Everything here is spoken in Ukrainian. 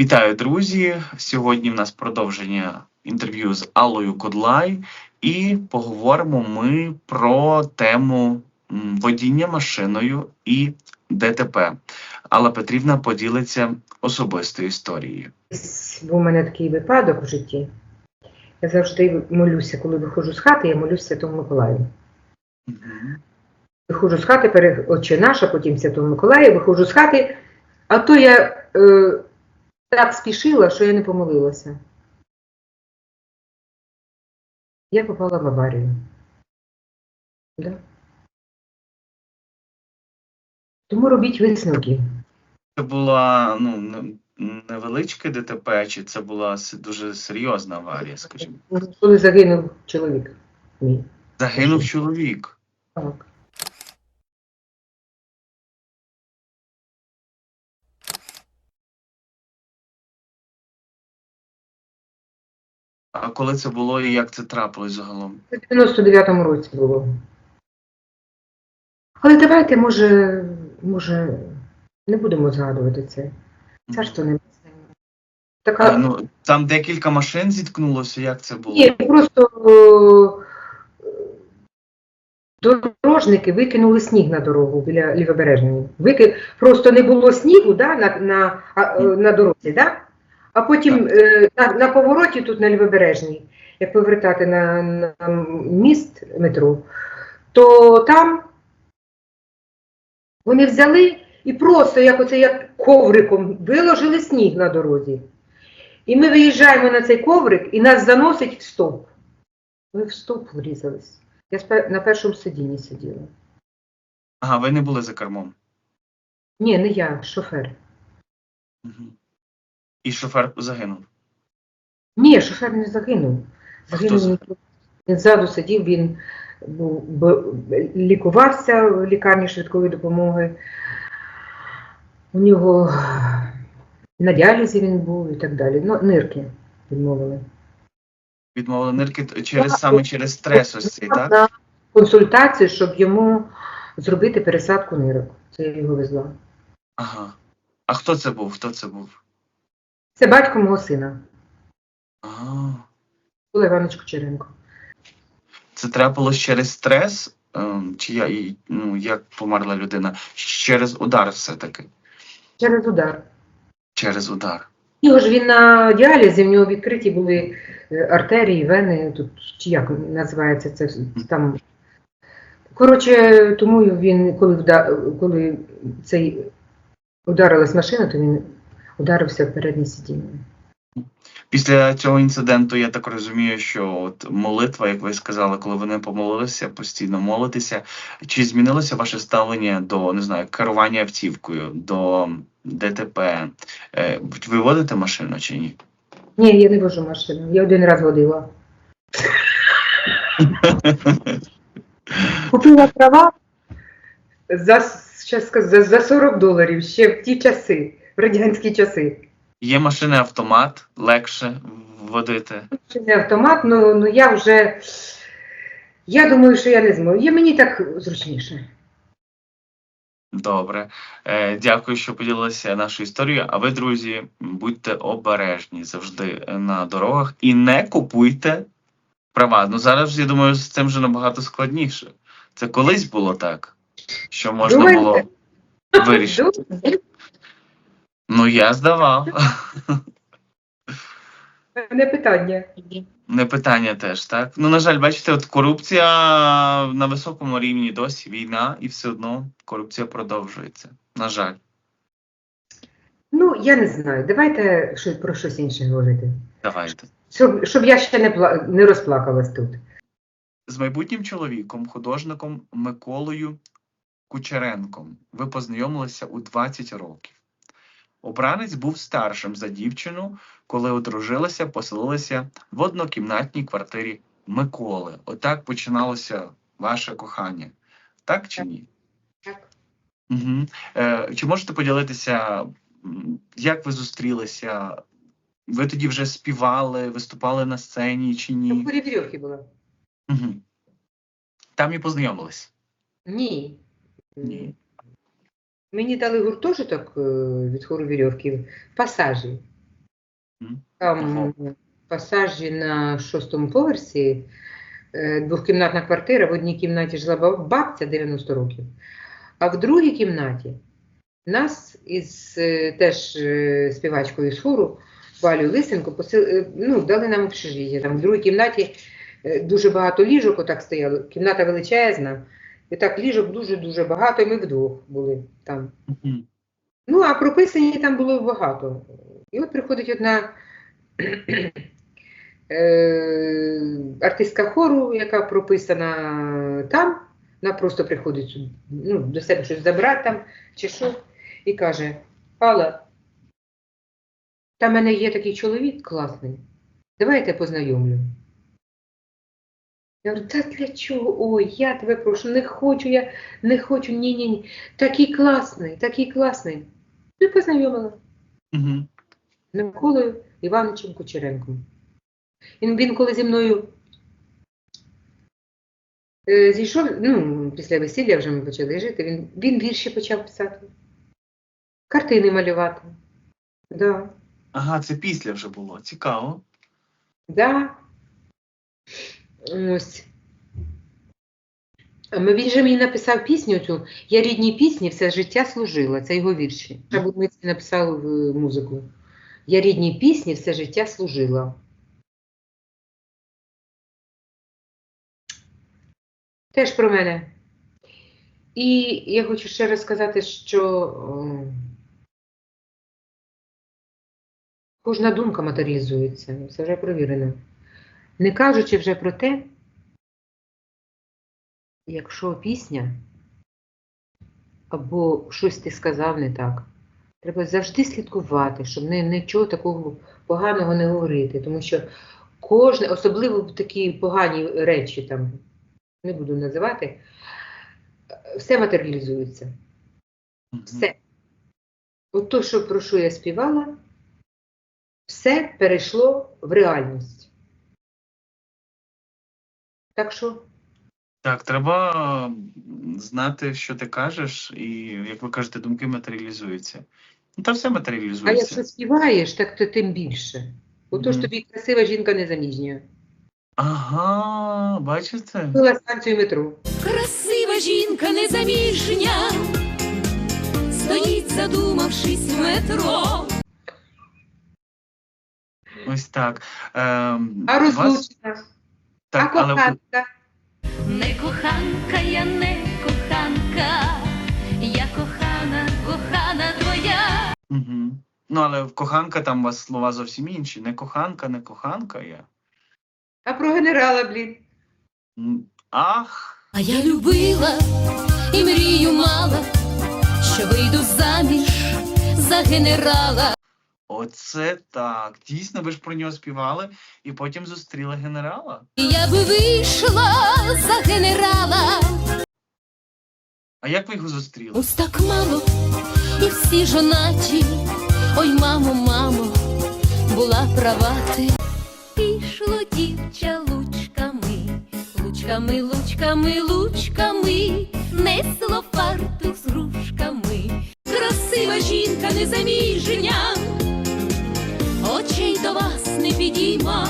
Вітаю, друзі! Сьогодні в нас продовження інтерв'ю з Аллою Кодлай, і поговоримо ми про тему водіння машиною і ДТП. Алла Петрівна поділиться особистою історією. Був у мене такий випадок в житті. Я завжди молюся, коли виходжу з хати, я молюся Святому Миколаю. Мгм. Виходжу з хати, перед Отче наш, а потім Святого Миколая, виходжу з хати, а то я е, так спішила, що я не помолилася. Я попала в аварію. Да. Тому робіть висновки. Це була ну, невеличке ДТП, чи це була дуже серйозна аварія, скажімо? Коли загинув чоловік мій. Загинув чоловік. Так. А коли це було і як це трапилось загалом? У 99-му році було. Але давайте, може, може, не будемо згадувати це. Царство не така. А, ну, там декілька машин зіткнулося, як це було? Ні, просто е, дорожники викинули сніг на дорогу біля лівобережної. Вики... Просто не було снігу да, на, на, е, на дорозі, да? А потім е, на, на повороті тут на лівобережній, як повертати на, на міст метро, то там вони взяли і просто як оце як ковриком виложили сніг на дорозі. І ми виїжджаємо на цей коврик, і нас заносить в стовп. Ми в стовп врізались. Я на першому сидінні сиділа. Ага, ви не були за кермом. Ні, не я, шофер. Мгм. І шофер загинув. Ні, шофер не загинув. Загинув він, ззаду сидів, він був, б- лікувався в лікарні швидкої допомоги. У нього на діалізі він був і так далі. Ну, нирки відмовили. Відмовили нирки через саме через стрес ось цей, так? на консультацію, щоб йому зробити пересадку нирок. Це я його везла. Ага. А хто це був? Хто це був? Це батько мого сина, Ага. Олег Іванович Кучеренко. Це трапилось через стрес? Ем, Чи я, і, ну, як померла людина? Через удар все-таки. Через удар. Через удар. Його ж він на діалізі, в нього відкриті були е, артерії, вени, тут чи як називається це там. Коротше, тому він, коли, вда- коли цей ударилась машина, то він ударився в переднє сидіння. Після цього інциденту я так розумію, що от молитва, як ви сказали, коли вони помолилися, постійно молитеся. Чи змінилося ваше ставлення до не знаю, керування автівкою, до ДТП? Е, Ви водите машину чи ні? Ні, я не вожу машину. Я один раз водила. Купила права за, за 40 доларів ще в ті часи, в радянські часи. Є машини автомат, легше водити. Не автомат, ну, ну я вже. Я думаю, що я не зможу. Я мені так зручніше. Добре. Е, Дякую, що поділилися нашою історією. А ви, друзі, будьте обережні завжди на дорогах і не купуйте права. Ну зараз я думаю, з цим вже набагато складніше. Це колись було так, що можна було вирішити. Ну я здавав. Не питання. Не питання теж, так? Ну, на жаль, бачите, от корупція на високому рівні досі війна, і все одно корупція продовжується. На жаль. Ну, я не знаю. Давайте про щось інше говорити. Давайте. Щоб, щоб я ще не, пла- не розплакалась тут. З майбутнім чоловіком, художником Миколою Кучеренком ви познайомилися у 20 років. Обранець був старшим за дівчину, коли одружилися, поселилися в однокімнатній квартирі Миколи. Отак починалося ваше кохання. Так чи ні? Так. Угу. Е, чи можете поділитися, як ви зустрілися? Ви тоді вже співали, виступали на сцені чи ні? Куріврьохі була. Угу. Там і познайомились. Ні. Ні. Мені дали гуртожиток е, від хору вірьовки в пасажі. Там пасажі на шостому поверсі е, двохкімнатна квартира. В одній кімнаті жила бабця 90 років, а в другій кімнаті нас із е, теж співачкою з хору Валю Лисенко посил, е, ну, дали нам общежиття. Там в другій кімнаті дуже багато ліжок отак стояло. Кімната величезна. І так ліжок дуже-дуже багато, і ми вдвох були там. Ну, а прописані там було багато. І от приходить одна е, артистка хору, яка прописана там, вона просто приходить ну, до себе щось забрати там чи що, і каже: Алла, та в мене є такий чоловік класний. Давай я тебе познайомлю. Я говорю, та для чого? Ой, я тебе прошу, не хочу, я не хочу, ні-ні-ні. Такий класний, такий класний. Ну, І познайомила. Мгм. Миколою Івановичем Кучеренком. Він, він коли зі мною е, зійшов, ну, після весілля вже ми почали жити, він, він вірші почав писати, картини малювати. Да, Ага, це після вже було. Цікаво. да. Ось. Він же мені написав пісню цю Я рідній пісні все життя служила. Це його вірші. Шабудницький написав в музику. Я рідній пісні все життя служила. Теж про мене. І я хочу ще раз сказати, що о, кожна думка матеріалізується, це вже провірено. Не кажучи вже про те, якщо пісня або щось ти сказав не так, треба завжди слідкувати, щоб не, нічого такого поганого не говорити. Тому що кожне, особливо такі погані речі, там, не буду називати, все матеріалізується. Все. От то, що про що я співала, все перейшло в реальність. Так що Так, треба знати, що ти кажеш, і, як ви кажете, думки матеріалізуються. Ну, та все А якщо співаєш, так то тим більше. Отож Мгм. тобі красива жінка незаміжня. Ага, бачите? Була станцію метро. Красива жінка незаміжня, стоїть, задумавшись в метро. Ось так. Ем, А вас- розлучена, Так, а але коханка. Не коханка, я не коханка, я кохана, кохана твоя. Угу. Ну, але в коханка там у вас слова зовсім інші. Не коханка, не коханка я. А про генерала, блін. Ах, А я любила і мрію мала, що вийду заміж за генерала. Оце так. Дійсно, ви ж про нього співали і потім зустріли генерала. Я би вийшла за генерала. А як ви його зустріли? Ось так мало, і всі жонаті. Ой, мамо, мамо, була права ти. Пішло дівча лучками, лучками, лучками, лучками, несло фартух з грушками. Красива жінка незаміжня, до вас не підійма,